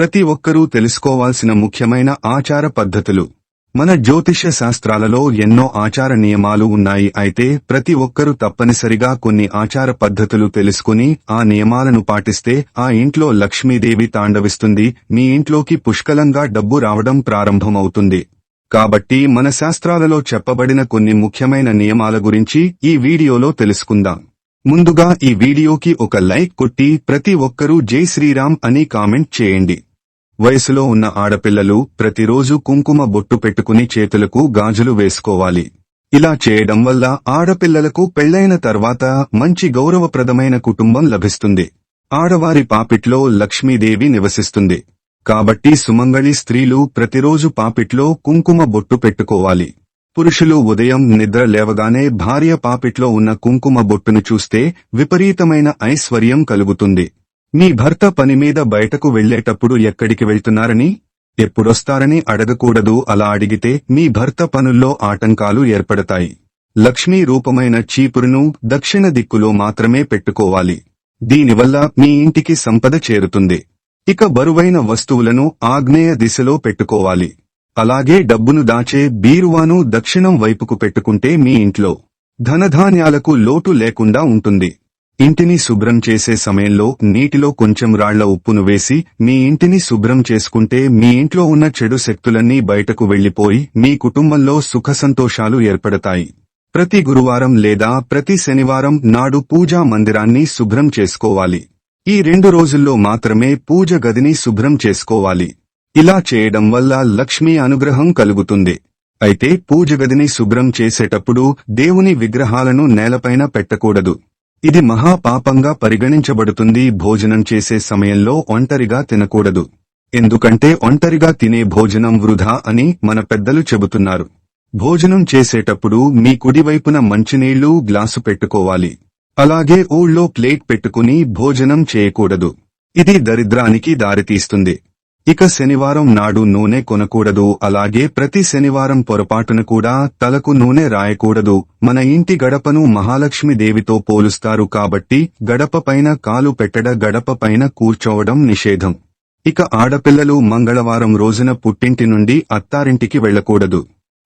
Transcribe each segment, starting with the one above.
ప్రతి ఒక్కరూ తెలుసుకోవాల్సిన ముఖ్యమైన ఆచార పద్ధతులు. మన జ్యోతిష్య శాస్త్రాలలో ఎన్నో ఆచార నియమాలు ఉన్నాయి అయితే ప్రతి ఒక్కరూ తప్పనిసరిగా కొన్ని ఆచార పద్ధతులు తెలుసుకుని ఆ నియమాలను పాటిస్తే ఆ ఇంట్లో లక్ష్మీదేవి తాండవిస్తుంది మీ ఇంట్లోకి పుష్కలంగా డబ్బు రావడం ప్రారంభమవుతుంది. కాబట్టి మన శాస్త్రాలలో చెప్పబడిన కొన్ని ముఖ్యమైన నియమాల గురించి ఈ వీడియోలో తెలుసుకుందాం. ముందుగా ఈ వీడియోకి ఒక లైక్ కొట్టి ప్రతి ఒక్కరూ జై శ్రీరామ్ అని కామెంట్ చేయండి. వయసులో ఉన్న ఆడపిల్లలు ప్రతిరోజు కుంకుమ బొట్టు పెట్టుకుని చేతులకు గాజులు వేసుకోవాలి. ఇలా చేయడం వల్ల ఆడపిల్లలకు పెళ్ళైన తర్వాత మంచి గౌరవప్రదమైన కుటుంబం లభిస్తుంది. ఆడవారి పాపిట్లో లక్ష్మీదేవి నివసిస్తుంది. కాబట్టి సుమంగళి స్త్రీలు ప్రతిరోజు పాపిట్లో కుంకుమ బొట్టు పెట్టుకోవాలి. పురుషులు ఉదయం నిద్ర లేవగానే భార్య పాపిట్లో ఉన్న కుంకుమ బొట్టును చూస్తే విపరీతమైన ఐశ్వర్యం కలుగుతుంది. మీ భర్త పని మీద బయటకు వెళ్ళేటప్పుడు ఎక్కడికి వెళ్తున్నారని? ఎప్పుడొస్తారని అడగకూడదు. అలా అడిగితే మీ భర్త పనుల్లో ఆటంకాలు ఏర్పడతాయి. లక్ష్మీ రూపమైన చీపురును దక్షిణ దిక్కులో మాత్రమే పెట్టుకోవాలి. దీనివల్ల మీ ఇంటికి సంపద చేరుతుంది. ఇక బరువైన వస్తువులను ఆగ్నేయ దిశలో పెట్టుకోవాలి. అలాగే డబ్బును దాచే బీరువాను దక్షిణం వైపుకు పెట్టుకుంటే మీ ఇంట్లో ధనధాన్యాలకు లోటు లేకుండా ఉంటుంది. ఇంటిని శుభ్రం చేసే సమయంలో నీటిలో కొంచెం రాళ్ళ ఉప్పును వేసి మీ ఇంటిని శుభ్రం చేసుకుంటే మీ ఇంట్లో ఉన్న చెడు శక్తులన్నీ బయటకు వెళ్ళిపోయి మీ కుటుంబంలో సుఖ సంతోషాలు ఏర్పడతాయి. ప్రతి గురువారం లేదా ప్రతి శనివారం నాడు పూజా మందిరాన్ని శుభ్రం చేసుకోవాలి. ఈ రెండు రోజుల్లో మాత్రమే పూజ గదిని శుభ్రం చేసుకోవాలి. ఇలా చేయడం వల్ల లక్ష్మీ అనుగ్రహం కలుగుతుంది. అయితే పూజ గదిని శుభ్రం చేసేటప్పుడు దేవుని విగ్రహాలను నేలపైన పెట్టకూడదు. ఇది మహాపాపంగా పరిగణించబడుతుంది. భోజనం చేసే సమయంలో ఒంటరిగా తినకూడదు. ఎందుకంటే ఒంటరిగా తినే భోజనం వృధా అని మన పెద్దలు చెబుతున్నారు. భోజనం చేసేటప్పుడు మీ కుడివైపున మంచినీళ్ళు గ్లాసు పెట్టుకోవాలి. అలాగే ఊళ్ళో ప్లేట్ పెట్టుకుని భోజనం చేయకూడదు. ఇది దరిద్రానికి దారితీస్తుంది. ఇక శనివారం నాడు నూనె కొనకూడదు అలాగే ప్రతి శనివారం పొరపాటున కూడా తలకు నూనె రాయకూడదు. మన ఇంటి గడపను మహాలక్ష్మి దేవితో పోలుస్తారు కాబట్టి గడప పైన కాలు పెట్టడ గడప పైన కూర్చోవడం నిషేధం. ఇక ఆడపిల్లలు మంగళవారం రోజున పుట్టింటి నుండి అత్తారింటికి వెళ్ళకూడదు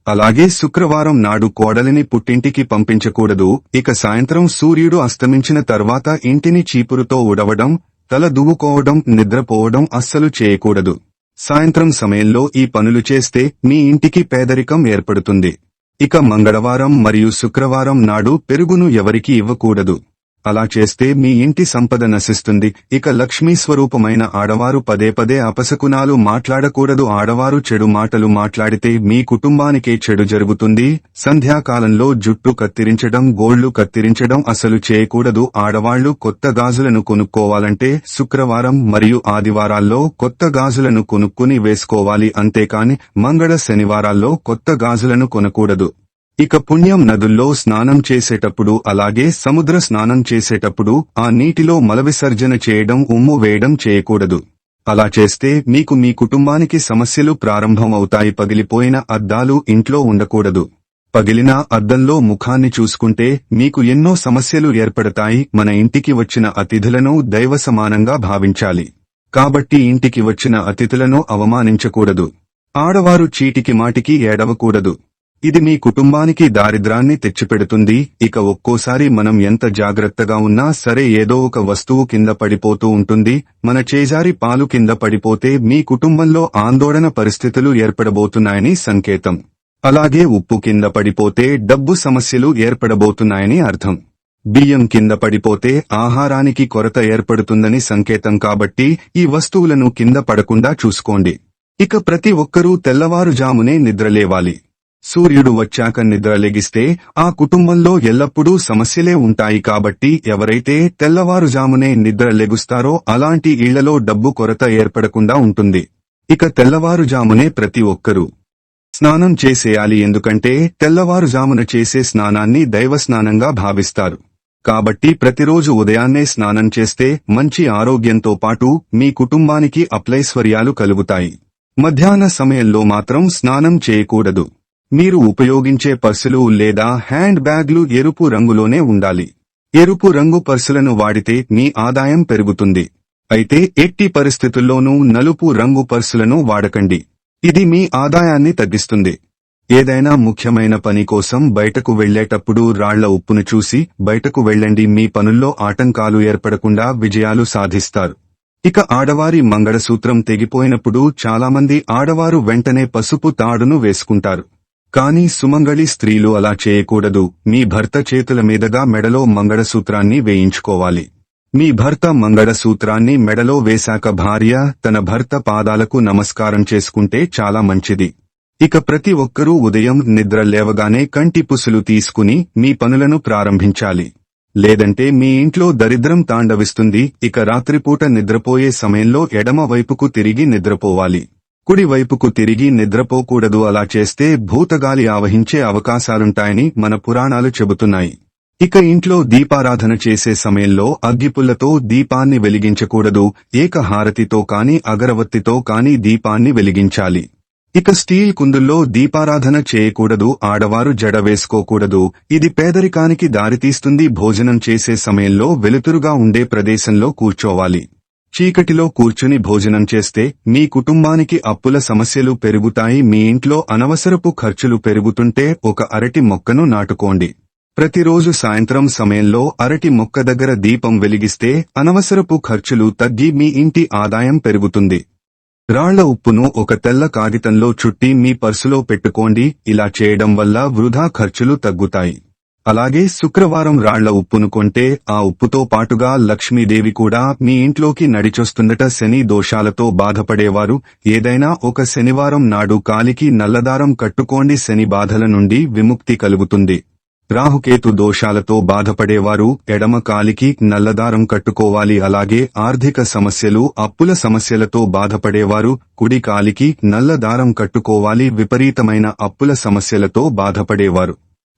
అలాగే శుక్రవారం నాడు కోడలిని పుట్టింటికి పంపించకూడదు. ఇక సాయంత్రం సూర్యుడు అస్తమించిన తర్వాత ఇంటిని చీపురుతో ఉడవడం తల దువ్వుకోవడం నిద్రపోవడం అస్సలు చేయకూడదు. సాయంత్రం సమయంలో ఈ పనులు చేస్తే మీ ఇంటికి పేదరికం ఏర్పడుతుంది. ఇక మంగళవారం మరియు శుక్రవారం నాడు పెరుగును ఎవరికి ఇవ్వకూడదు. అలా చేస్తే మీ ఇంటి సంపద నశిస్తుంది. ఇక లక్ష్మీ స్వరూపమైన ఆడవారు పదే పదే అపశకునాలు మాట్లాడకూడదు. ఆడవారు చెడు మాటలు మాట్లాడితే మీ కుటుంబానికే చెడు జరుగుతుంది. సంధ్యాకాలంలో జుట్టు కత్తిరించడం గోళ్ళు కత్తిరించడం అసలు చేయకూడదు. ఆడవాళ్ళు కొత్త గాజులను కొనుక్కోవాలంటే శుక్రవారం మరియు ఆదివారాల్లో కొత్త గాజులను కొనుక్కుని వేసుకోవాలి. అంతేకాని మంగళ శనివారాల్లో కొత్త గాజులను కొనకూడదు. ఇక పుణ్యం నదుల్లో స్నానం చేసేటప్పుడు అలాగే సముద్ర స్నానం చేసేటప్పుడు ఆ నీటిలో మలవిసర్జన చేయడం ఉమ్ము వేయడం చేయకూడదు. అలా చేస్తే మీకు మీ కుటుంబానికి సమస్యలు ప్రారంభమవుతాయి. పగిలిపోయిన అద్దాలు ఇంట్లో ఉండకూడదు. పగిలిన అద్దంలో ముఖాన్ని చూసుకుంటే మీకు ఎన్నో సమస్యలు ఏర్పడతాయి. మన ఇంటికి వచ్చిన అతిథులను దైవ సమానంగా భావించాలి. కాబట్టి ఇంటికి వచ్చిన అతిథులను అవమానించకూడదు. ఆడవారు చీటికి మాటికి ఏడవకూడదు. ఇది మీ కుటుంబానికి దారిద్రాన్ని తెచ్చిపెడుతుంది. ఇక ఒక్కోసారి మనం ఎంత జాగ్రత్తగా ఉన్నా సరే ఏదో ఒక వస్తువు కింద పడిపోతూ ఉంటుంది. మన చేజారి పాలు కింద పడిపోతే మీ కుటుంబంలో ఆందోళన పరిస్థితులు ఏర్పడబోతున్నాయని సంకేతం. అలాగే ఉప్పు కింద పడిపోతే డబ్బు సమస్యలు ఏర్పడబోతున్నాయని అర్థం. బియ్యం కింద పడిపోతే ఆహారానికి కొరత ఏర్పడుతుందని సంకేతం కాబట్టి ఈ వస్తువులను కింద పడకుండా చూసుకోండి. ఇక ప్రతి ఒక్కరూ తెల్లవారుజామునే నిద్రలేవాలి. సూర్యుడు వచ్చాక నిద్రలెగిస్తే ఆ కుటుంబంలో ఎల్లప్పుడూ సమస్యలే ఉంటాయి కాబట్టి ఎవరైతే తెల్లవారుజామునే నిద్ర లెగుస్తారో అలాంటి ఇళ్ళలో డబ్బు కొరత ఏర్పడకుండా ఉంటుంది. ఇక తెల్లవారుజామునే ప్రతి ఒక్కరూ స్నానం చేసేయాలి ఎందుకంటే తెల్లవారుజామున చేసే స్నానాన్ని దైవ స్నానంగా భావిస్తారు. కాబట్టి ప్రతిరోజు ఉదయాన్నే స్నానం చేస్తే మంచి ఆరోగ్యంతో పాటు మీ కుటుంబానికి అప్లైశ్వర్యాలు కలుగుతాయి. మధ్యాహ్న సమయంలో మాత్రం స్నానం చేయకూడదు. మీరు ఉపయోగించే పర్సులు లేదా హ్యాండ్ బ్యాగ్లు ఎరుపు రంగులోనే ఉండాలి. ఎరుపు రంగు పర్సులను వాడితే మీ ఆదాయం పెరుగుతుంది. అయితే ఎట్టి పరిస్థితుల్లోనూ నలుపు రంగు పర్సులను వాడకండి. ఇది మీ ఆదాయాన్ని తగ్గిస్తుంది. ఏదైనా ముఖ్యమైన పని కోసం బయటకు వెళ్ళేటప్పుడు రాళ్ళ ఉప్పును చూసి బయటకు వెళ్ళండి. మీ పనుల్లో ఆటంకాలు ఏర్పడకుండా విజయాలు సాధిస్తారు. ఇక ఆడవారి మంగళసూత్రం తెగిపోయినప్పుడు చాలామంది ఆడవారు వెంటనే పసుపు తాడును వేసుకుంటారు. కానీ సుమంగళి స్త్రీలు అలా చేయకూడదు. మీ భర్త చేతుల మీదుగా మెడలో మంగళసూత్రాన్ని వేయించుకోవాలి. మీ భర్త మంగళసూత్రాన్ని మెడలో వేశాక భార్య తన భర్త పాదాలకు నమస్కారం చేసుకుంటే చాలా మంచిది. ఇక ప్రతి ఒక్కరూ ఉదయం నిద్ర లేవగానే కంటి పుసులు తీసుకుని మీ పనులను ప్రారంభించాలి. లేదంటే మీ ఇంట్లో దరిద్రం తాండవిస్తుంది. ఇక రాత్రిపూట నిద్రపోయే సమయంలో ఎడమ వైపుకు తిరిగి నిద్రపోవాలి. కుడి వైపుకు తిరిగి నిద్రపోకూడదు. అలా చేస్తే భూతగాలి ఆవహించే అవకాశాలుంటాయని మన పురాణాలు చెబుతున్నాయి. ఇక ఇంట్లో దీపారాధన చేసే సమయంలో అగ్గిపుల్లతో దీపాన్ని వెలిగించకూడదు. ఏక హారతితో కాని అగరవత్తితో కాని దీపాన్ని వెలిగించాలి. ఇక స్టీల్ కుందుల్లో దీపారాధన చేయకూడదు. ఆడవారు జడ వేసుకోకూడదు. ఇది పేదరికానికి దారితీస్తుంది. భోజనం చేసే సమయంలో వెలుతురుగా ఉండే ప్రదేశంలో కూర్చోవాలి. చీకటిలో కూర్చుని భోజనం చేస్తే మీ కుటుంబానికి అప్పుల సమస్యలు పెరుగుతాయి మీ ఇంట్లో అనవసరపు ఖర్చులు పెరుగుతుంటే ఒక అరటి మొక్కను నాటుకోండి. ప్రతిరోజు సాయంత్రం సమయంలో అరటి మొక్క దగ్గర దీపం వెలిగిస్తే అనవసరపు ఖర్చులు తగ్గి మీ ఇంటి ఆదాయం పెరుగుతుంది. రాళ్ళ ఉప్పును ఒక తెల్ల కాగితంలో చుట్టి మీ పర్సులో పెట్టుకోండి ఇలా చేయడం వల్ల వృధా ఖర్చులు తగ్గుతాయి. అలాగే శుక్రవారం రాళ్ళ ఉప్పును కొంటే ఆ ఉప్పుతో పాటుగా లక్ష్మీదేవి కూడా మీ ఇంట్లోకి నడిచొస్తుందట. శని దోషాలతో బాధపడేవారు. ఏదైనా ఒక శనివారం నాడు కాలికి నల్లదారం కట్టుకోండి. శని బాధల నుండి విముక్తి కలుగుతుంది. రాహుకేతు దోషాలతో బాధపడేవారు. ఎడమ కాలికి నల్లదారం కట్టుకోవాలి. అలాగే ఆర్థిక సమస్యలు అప్పుల సమస్యలతో బాధపడేవారు. కుడి కాలికి నల్లదారం కట్టుకోవాలి. విపరీతమైన అప్పుల సమస్యలతో బాధపడేవారు.